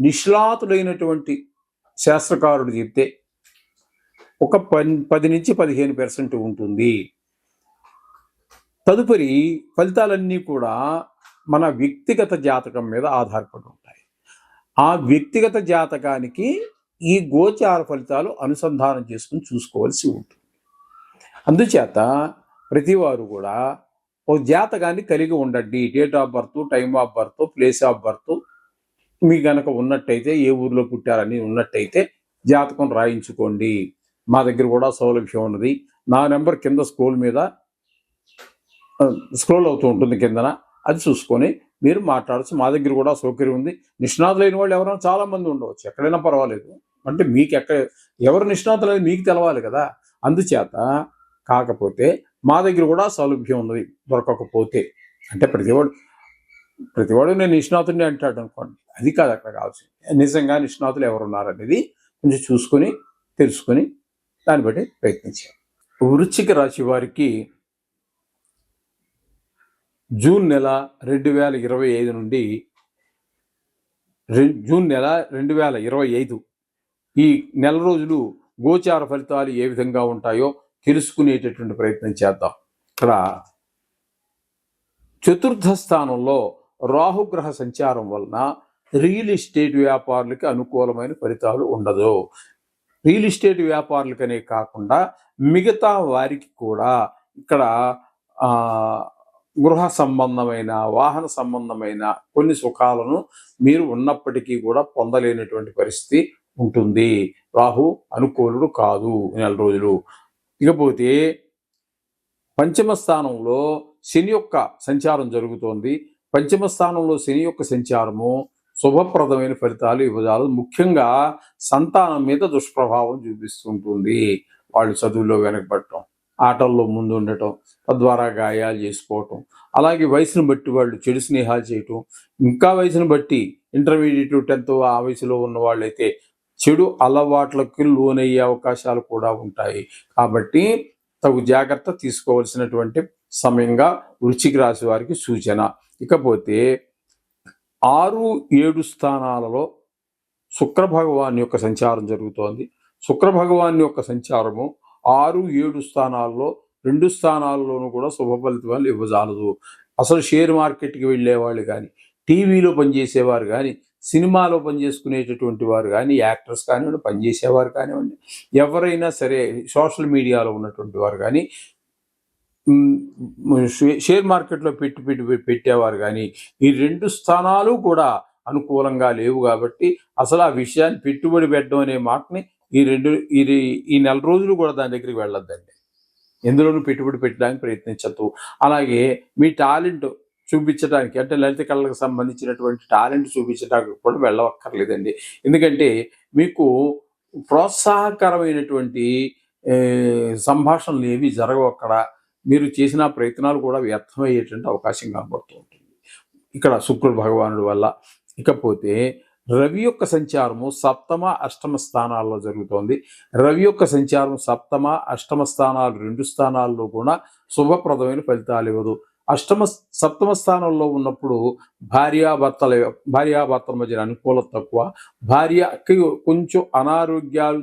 నిష్ణాతుడైనటువంటి శాస్త్రకారుడు చెప్తే ఒక పన్ పది నుంచి పదిహేను పర్సెంట్ ఉంటుంది. తదుపరి ఫలితాలన్నీ కూడా మన వ్యక్తిగత జాతకం మీద ఆధారపడి ఉంటాయి. ఆ వ్యక్తిగత జాతకానికి ఈ గోచార ఫలితాలు అనుసంధానం చేసుకుని చూసుకోవాల్సి ఉంటుంది. అందుచేత ప్రతివారు కూడా ఓ జాతకాన్ని కలిగి ఉండండి. Date of birth time of birth place of birth మీ గనక ఉన్నట్టయితే ఏ ఊర్లో పుట్టారని ఉన్నట్టయితే జాతకం రాయించుకోండి. మా దగ్గర కూడా సౌలభ్యం ఉన్నది. నా నెంబర్ కింద స్క్రోల్ మీద స్క్రోల్ అవుతూ ఉంటుంది కిందన. అది చూసుకొని మీరు మాట్లాడచ్చు. మా దగ్గర కూడా సౌకర్యం ఉంది. నిష్ణాతులైన వాళ్ళు ఎవరైనా చాలా మంది ఉండవచ్చు. ఎక్కడైనా పర్వాలేదు. అంటే మీకు ఎక్కడ ఎవరు నిష్ణాతులు అనేది మీకు తెలవాలి కదా. అందుచేత కాకపోతే మా దగ్గర కూడా సౌలభ్యం ఉన్నది. దొరకకపోతే. అంటే ప్రతివాడు ప్రతివాడు నేను నిష్ణాతుడిని అంటాడు అనుకోండి. అది కాదు అక్కడ కావాల్సింది. నిజంగా నిష్ణాతులు ఎవరు ఉన్నారనేది కొంచెం చూసుకొని తెలుసుకొని దాన్ని బట్టి ప్రయత్నించాం వృశ్చిక రాశి వారికి జూన్ నెల రెండు వేల ఇరవై ఐదు నుండి జూన్ నెల రెండు వేల ఇరవై ఐదు ఈ నెల రోజులు గోచార ఫలితాలు ఏ విధంగా ఉంటాయో తెలుసుకునేటటువంటి ప్రయత్నం చేద్దాం. ఇక్కడ చతుర్థ స్థానంలో రాహుగ్రహ సంచారం వలన రియల్ ఎస్టేట్ వ్యాపారులకి అనుకూలమైన ఫలితాలు ఉండదు. రియల్ ఎస్టేట్ వ్యాపారులకనే కాకుండా మిగతా వారికి కూడా ఇక్కడ గృహ సంబంధమైన వాహన సంబంధమైన కొన్ని సుఖాలను మీరు ఉన్నప్పటికీ కూడా పొందలేనటువంటి పరిస్థితి ఉంటుంది. రాహు అనుకూలుడు కాదు నెల రోజులు. ఇకపోతే పంచమ స్థానంలో శని యొక్క సంచారం జరుగుతోంది. పంచమ స్థానంలో శని యొక్క సంచారము శుభప్రదమైన ఫలితాలు ఇవ్వజాలదు. ముఖ్యంగా సంతానం మీద దుష్ప్రభావం చూపిస్తుంటుంది. వాళ్ళు చదువుల్లో వెనకబడటం ఆటల్లో ముందు ఉండటం తద్వారా గాయాలు చేసుకోవటం అలాగే వయసును బట్టి వాళ్ళు చెడు స్నేహాలు చేయటం. ఇంకా వయసును బట్టి ఇంటర్మీడియట్ టెన్త్ ఆ వయసులో ఉన్న వాళ్ళైతే చెడు అలవాట్లకు లోనయ్యే అవకాశాలు కూడా ఉంటాయి. కాబట్టి తగు జాగ్రత్త తీసుకోవాల్సినటువంటి సమయంగా వృశ్చిక రాశి వారికి సూచన. ఇకపోతే ఆరు ఏడు స్థానాలలో శుక్ర భగవాన్ యొక్క సంచారం జరుగుతోంది. శుక్ర భగవాన్ యొక్క సంచారము ఆరు ఏడు స్థానాల్లో రెండు స్థానాల్లోనూ కూడా శుభ ఫలితాలు ఇవ్వజాలదు. అసలు షేర్ మార్కెట్కి వెళ్ళేవాళ్ళు కానీ టీవీలో పనిచేసేవారు కానీ సినిమాలో పనిచేసుకునేటటువంటి వారు కానీ యాక్టర్స్ కానివ్వండి పనిచేసేవారు కానివ్వండి ఎవరైనా సరే సోషల్ మీడియాలో ఉన్నటువంటి వారు కానీ షేర్ మార్కెట్లో పెట్టి పెట్టి పెట్టేవారు కానీ ఈ రెండు స్థానాలు కూడా అనుకూలంగా లేవు కాబట్టి అసలు ఆ విషయాన్ని పెట్టుబడి పెట్టడం అనే మాటని ఈ రెండు ఈ ఈ నెల రోజులు కూడా దాని దగ్గరికి వెళ్ళొద్దండి. ఎందులోనూ పెట్టుబడి పెట్టడానికి ప్రయత్నించద్దు. అలాగే మీ టాలెంట్ చూపించడానికి అంటే లలిత కళలకు సంబంధించినటువంటి టాలెంట్ చూపించడానికి కూడా వెళ్ళవక్కర్లేదండి ఎందుకంటే మీకు ప్రోత్సాహకరమైనటువంటి సంభాషణలు ఏవి జరగవు అక్కడ. మీరు చేసిన ప్రయత్నాలు కూడా వ్యర్థమయ్యేటువంటి అవకాశం కనబడుతూ ఉంటుంది ఇక్కడ శుక్రుడు భగవానుడి వల్ల. ఇకపోతే రవి యొక్క సంచారము సప్తమ అష్టమ స్థానాల్లో జరుగుతోంది. రవి యొక్క సంచారం సప్తమ అష్టమ స్థానాలు రెండు స్థానాల్లో కూడా శుభప్రదమైన ఫలితాలు ఇవ్వదు. అష్టమ సప్తమ స్థానంలో ఉన్నప్పుడు భార్యాభర్తల భార్యాభర్తల మధ్య అనుకూలత తక్కువ. భార్యకి కొంచెం అనారోగ్యాలు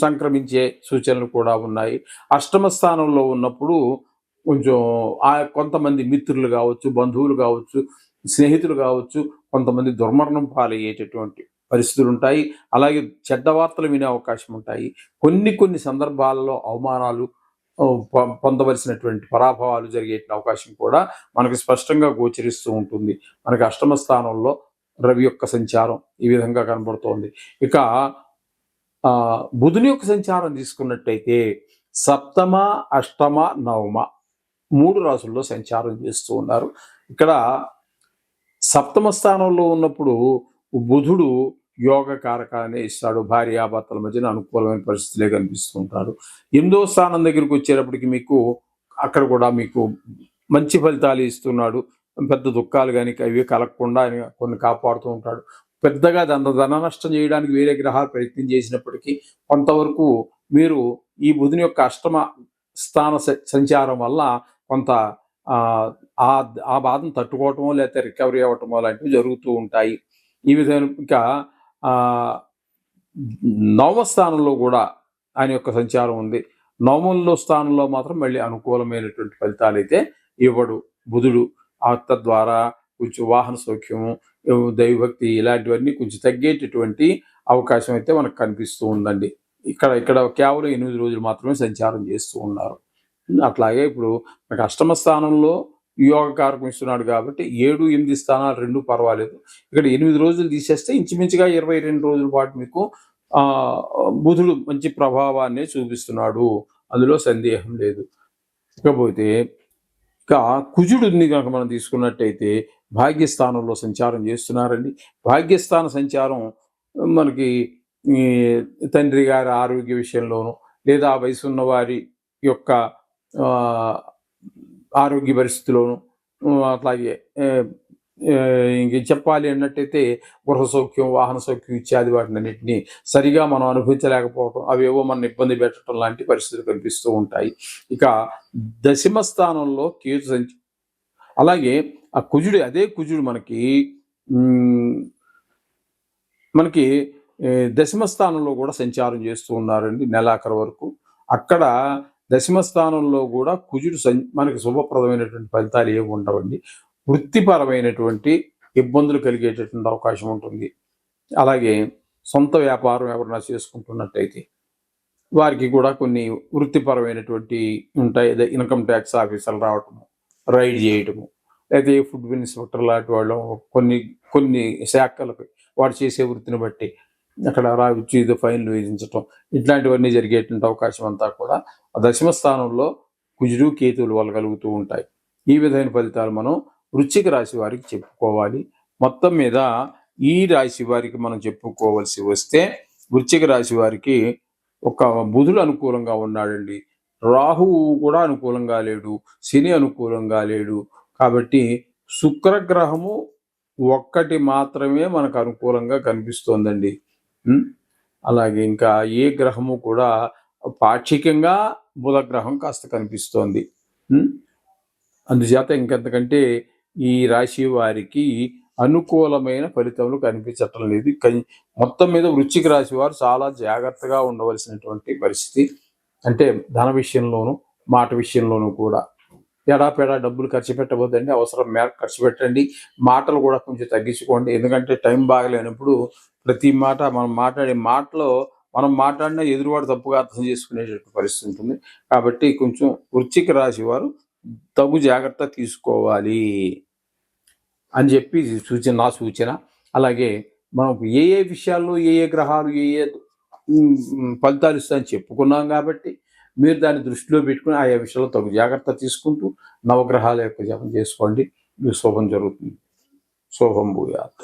సంక్రమించే సూచనలు కూడా ఉన్నాయి. అష్టమ స్థానంలో ఉన్నప్పుడు కొంచెం ఆ కొంతమంది మిత్రులు కావచ్చు బంధువులు కావచ్చు స్నేహితులు కావచ్చు కొంతమంది దుర్మరణం పాలయ్యేటటువంటి పరిస్థితులు ఉంటాయి. అలాగే చెడ్డ వార్తలు వినే అవకాశం ఉంటాయి. కొన్ని కొన్ని సందర్భాలలో అవమానాలు పొందవలసినటువంటి పరాభవాలు జరిగే అవకాశం కూడా మనకి స్పష్టంగా గోచరిస్తూ ఉంటుంది. మనకి అష్టమ స్థానంలో రవి యొక్క సంచారం ఈ విధంగా కనబడుతోంది. ఇక బుధుని యొక్క సంచారం తీసుకున్నట్టయితే సప్తమ అష్టమ నవమ మూడు రాసుల్లో సంచారం చేస్తూ ఉన్నారు. ఇక్కడ సప్తమ స్థానంలో ఉన్నప్పుడు బుధుడు యోగ కారకాన్ని ఇస్తాడు. భార్యాభర్తల మధ్యన అనుకూలమైన పరిస్థితులే కనిపిస్తుంటాడు ఎనిమిదో స్థానం దగ్గరికి వచ్చేటప్పటికి మీకు అక్కడ కూడా మీకు మంచి ఫలితాలు ఇస్తున్నాడు. పెద్ద దుఃఖాలు కానీ అవి కలగకుండా ఆయన కొన్ని కాపాడుతూ ఉంటాడు. పెద్దగా ధన ధన నష్టం చేయడానికి వేరే గ్రహాలు ప్రయత్నం చేసినప్పటికీ కొంతవరకు మీరు ఈ బుధుని యొక్క అష్టమ స్థాన సంచారం వల్ల కొంత ఆ, ఆ బాధను తట్టుకోవటమో లేకపోతే రికవరీ అవ్వటమో లాంటివి జరుగుతూ ఉంటాయి. ఈ విధంగా ఇంకా నవమ స్థానంలో కూడా ఆయన యొక్క సంచారం ఉంది. నవమంలో స్థానంలో మాత్రం మళ్ళీ అనుకూలమైనటువంటి ఫలితాలు అయితే ఇవ్వడు బుధుడు. ఆ తద్వారా కొంచెం వాహన సౌఖ్యము దైవభక్తి ఇలాంటివన్నీ కొంచెం తగ్గేటటువంటి అవకాశం అయితే మనకు కనిపిస్తూ ఉందండి. ఇక్కడ ఇక్కడ కేవలం ఎనిమిది రోజులు మాత్రమే సంచారం చేస్తూ ఉన్నారు. అట్లాగే ఇప్పుడు మనకు అష్టమ స్థానంలో యోగ కారకం ఇస్తున్నాడు కాబట్టి ఏడు ఎనిమిది స్థానాలు రెండు పర్వాలేదు. ఇక్కడ ఎనిమిది రోజులు తీసేస్తే ఇంచుమించుగా ఇరవై రెండు రోజుల పాటు మీకు బుధుడు మంచి ప్రభావాన్ని చూపిస్తున్నాడు. అందులో సందేహం లేదు. ఇకపోతే ఇక కుజుడుని కనుక మనం తీసుకున్నట్టయితే భాగ్యస్థానంలో సంచారం చేస్తున్నారండి. భాగ్యస్థాన సంచారం మనకి ఈ తండ్రి గారి ఆరోగ్య విషయంలోనూ లేదా ఆ వయసు ఉన్న వారి యొక్క ఆరోగ్య పరిస్థితిలోనూ అట్లాగే ఇంక చెప్పాలి అన్నట్టయితే గృహ సౌఖ్యం వాహన సౌఖ్యం ఇత్యాది వాటిని అన్నింటినీ సరిగా మనం అనుభవించలేకపోవడం అవేవో మన ఇబ్బంది పెట్టడం లాంటి పరిస్థితులు కనిపిస్తూ ఉంటాయి. ఇక దశమ స్థానంలో కేతు సంచి అలాగే ఆ కుజుడు అదే కుజుడు మనకి మనకి దశమ స్థానంలో కూడా సంచారం చేస్తూ ఉన్నారండి నెలాఖరు వరకు. అక్కడ దశమ స్థానంలో కూడా కుజుడు సం మనకి శుభప్రదమైనటువంటి ఫలితాలు ఏమి ఉండవండి. వృత్తిపరమైనటువంటి ఇబ్బందులు కలిగేటటువంటి అవకాశం ఉంటుంది. అలాగే సొంత వ్యాపారం ఎవరైనా చేసుకుంటున్నట్టయితే వారికి కూడా కొన్ని వృత్తిపరమైనటువంటి ఉంటాయి. అదే ఇన్కమ్ ట్యాక్స్ ఆఫీసర్లు రావటము రైడ్ చేయటము లేకపోతే ఫుడ్ ఇన్స్పెక్టర్ లాంటి వాళ్ళు కొన్ని కొన్ని శాఖలకు వాడు చేసే వృత్తిని బట్టి అక్కడ రావచ్చు ఫైన్లు విధించటం ఇట్లాంటివన్నీ జరిగేటువంటి అవకాశం అంతా కూడా ఆ దశమ స్థానంలో కుజుడు కేతువుల వల్ల కలుగుతూ ఉంటాయి. ఈ విధమైన ఫలితాలు మనం వృశ్చిక రాశి వారికి చెప్పుకోవాలి. మొత్తం మీద ఈ రాశి వారికి మనం చెప్పుకోవాల్సి వస్తే వృశ్చిక రాశి వారికి ఒక బుధుడు అనుకూలంగా ఉన్నాడండి. రాహువు కూడా అనుకూలంగా లేడు. శని అనుకూలంగా లేడు. కాబట్టి శుక్రగ్రహము ఒక్కటి మాత్రమే మనకు అనుకూలంగా కనిపిస్తోందండి. అలాగే ఇంకా ఏ గ్రహము కూడా పాక్షికంగా బుధ గ్రహం కాస్త కనిపిస్తోంది. అందుచేత ఇంకెంతకంటే ఈ రాశి వారికి అనుకూలమైన ఫలితములు కనిపించటం లేదు. మొత్తం మీద వృశ్చిక రాశి వారు చాలా జాగ్రత్తగా ఉండవలసినటువంటి పరిస్థితి. అంటే ధన విషయంలోనూ మాట విషయంలోనూ కూడా ఎడాపెడా డబ్బులు ఖర్చు పెట్టబోదండి. అవసరం మేర ఖర్చు పెట్టండి. మాటలు కూడా కొంచెం తగ్గించుకోండి. ఎందుకంటే టైం బాగలేనప్పుడు ప్రతి మాట మనం మాట్లాడే మాటలో మనం మాట్లాడిన ఎదురువాడు తప్పుగా అర్థం చేసుకునేటటువంటి పరిస్థితి ఉంటుంది. కాబట్టి కొంచెం వృశ్చిక రాశి వారు తగు జాగ్రత్త తీసుకోవాలి. అని చెప్పి సూచన నా సూచన. అలాగే మనకు ఏ ఏ విషయాల్లో ఏ ఏ గ్రహాలు ఏ ఏ ఫలితాలు ఇస్తాయని చెప్పుకున్నాం కాబట్టి మీరు దాన్ని దృష్టిలో పెట్టుకుని ఆయా విషయాల్లో తగు జాగ్రత్త తీసుకుంటూ నవగ్రహాల యొక్క జపం చేసుకోండి. మీకు శుభం జరుగుతుంది. శుభం భూయాత్.